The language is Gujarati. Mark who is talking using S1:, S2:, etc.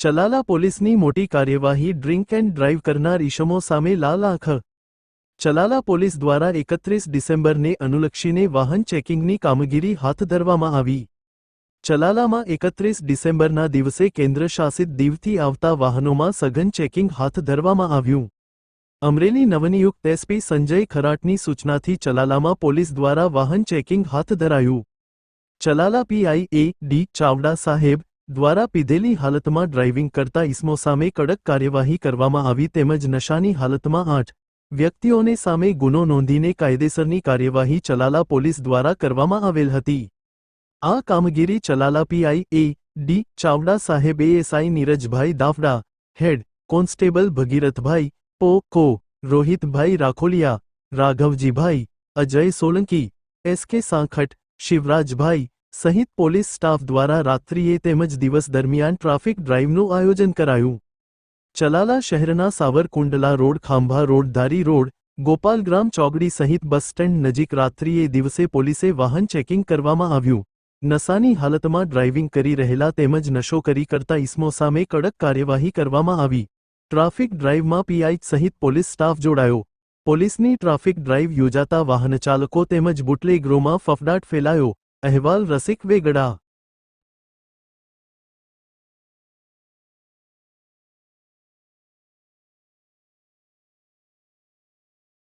S1: ચલાલા પોલીસની મોટી કાર્યવાહી ડ્રિંક એન્ડ ડ્રાઇવ કરનાર ઈસમો સામે લાલ આંખ. ચલાલા પોલીસ દ્વારા એકત્રીસ ડિસેમ્બરને અનુલક્ષીને વાહન ચેકિંગની કામગીરી હાથ ધરવામાં આવી. ચલાલામાં એકત્રીસ ડિસેમ્બરના દિવસે કેન્દ્રશાસિત દીવથી આવતા વાહનોમાં સઘન ચેકિંગ હાથ ધરવામાં આવ્યું. અમરેલી નવનિયુક્ત એસપી સંજય ખરાટની સૂચનાથી ચલાલામાં પોલીસ દ્વારા વાહન ચેકિંગ હાથ ધરાયું. Chalala PI A D Chavda સાહેબ દ્વારા પીધેલી હાલતમાં ડ્રાઇવિંગ કરતા ઇસમો સામે કડક કાર્યવાહી કરવામાં આવી તેમજ નશાની હાલતમાં આઠ વ્યક્તિઓને સામે ગુનો નોંધીને કાયદેસરની કાર્યવાહી ચલાલા પોલીસ દ્વારા કરવામાં આવેલ હતી. આ કામગીરી Chalala PI A D Chavda સાહેબ ASI Neerajbhai Dafda, head constable Bhagirathbhai પો કો રોહિતભાઈ રાખોલિયા, રાઘવજીભાઈ, અજય સોલંકી એસકે સાંખટ શિવરાજભાઈ સહિત પોલીસ સ્ટાફ દ્વારા રાત્રિએ તેમજ દિવસ દરમિયાન ટ્રાફિક ડ્રાઇવનું આયોજન કરાયું. ચલાલા શહેરના Savarkundla road, Khambha road, Dhari road Gopalgram ચોકડી સહિત બસ સ્ટેન્ડ નજીક રાત્રિએ દિવસે પોલીસે વાહન ચેકિંગ કરવામાં આવ્યું. નશાની હાલતમાં ડ્રાઇવિંગ કરી રહેલા તેમજ નશો કરી કરતા ઇસમો સામે કડક કાર્યવાહી કરવામાં આવી. ટ્રાફિક ડ્રાઇવમાં પીઆઈ સહિત પોલીસ સ્ટાફ જોડાયો. પોલીસની ટ્રાફિક ડ્રાઇવ યોજાતા વાહનચાલકો તેમજ બુટલેગરોમાં ફફડાટ ફેલાયો. અહેવાલ રસિક વેગડા.